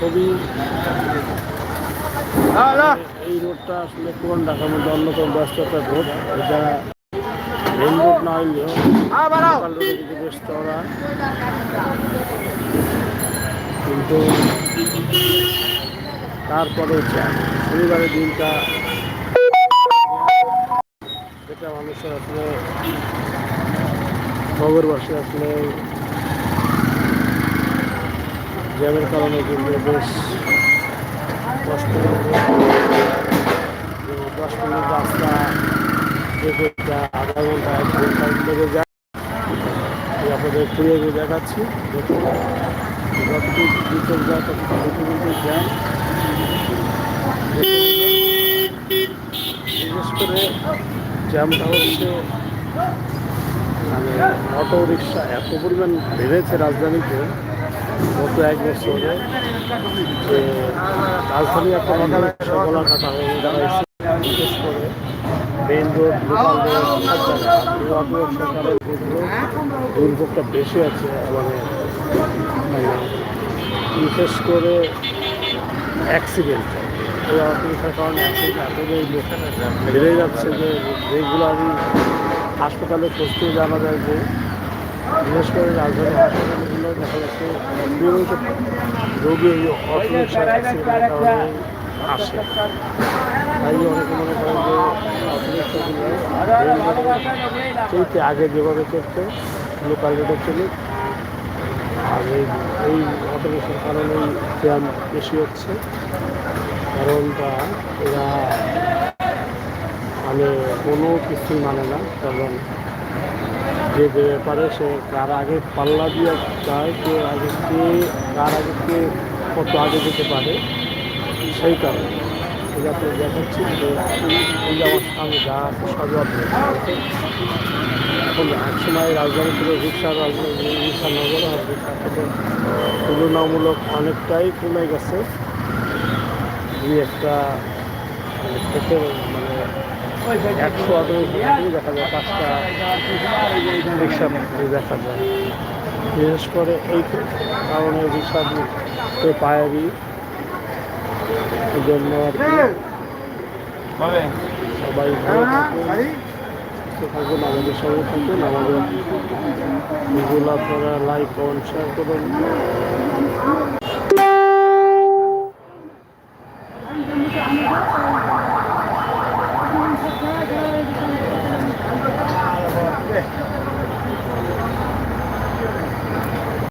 খুবই এই রোডটা আসলে পুরান ঢাকার মধ্যে অন্যতম ব্যস্ততার রোড। এটা মেন রোড না হইলেও লোকাল রোডে কিন্তু বেশ চড়া কিন্তু তারপরে শনিবারের দিনটা এটা মানুষের আসলে নগরবাসী আসলে জ্যামের কারণে কিন্তু বেশ কষ্ট আধা ঘণ্টা, এক ঘণ্টা লেগে যায়। আপনাদের ঘুরে দেখাচ্ছি। বিশেষ করে মানে অটো রিক্সা এত পরিমাণ বেড়েছে রাজধানীতে। গত এক বছরে যে রাজধানী একটা রিক্সা গলা হয়ে দাঁড়াইছে বিশেষ করে মেইন রোড দুর্ভোগটা বেশি আছে মানে মানে বিশেষ করে অ্যাক্সিডেন্ট অটো কারণে বেড়ে যাচ্ছে যে রেগুলারই হাসপাতালে প্রস্তুতি জানা যায় যে বিশেষ করে রাজধানী হাসপাতালগুলো দেখা যাচ্ছে নিয়মিত রোগী অ্যাক্সিডেন্টের কারণে আসে। তাই অনেকে মনে করেন যে চলতে আগে যেভাবে চলতো লোকাল রোডে চলুক। আর এই এই অটোরিক্সার কারণেই জ্যাম বেশি হচ্ছে। কারণটা এরা মানে কোনো কিছুই মানে না, কারণ যে যে ব্যাপারে সে কার আগে পাল্লা দিয়ে যায় কে আগে কে কার আগে কে কত আগে যেতে পারে, সেই কারণে। ঠিক দেখাচ্ছি যে এই আমার যা আছে এখন এক সময় রাজধানী ছিল রিক্সা রাজধানী রিক্সা নগর, আর রিক্সা তুলনামূলক অনেকটাই কমে গেছে। দুই একটা থেকে মানে একশো অটো দেখা যায় পাঁচটা রিক্সা দেখা যায়। বিশেষ করে এই কারণে রিক্সা পায়েরই এই জন্য আর কি। সবাই ভালো থাকুন আমাদের সঙ্গে থাকুন আমাদের ভিডিওগুলো আপনারা লাইক কমেন্ট শেয়ার করুন।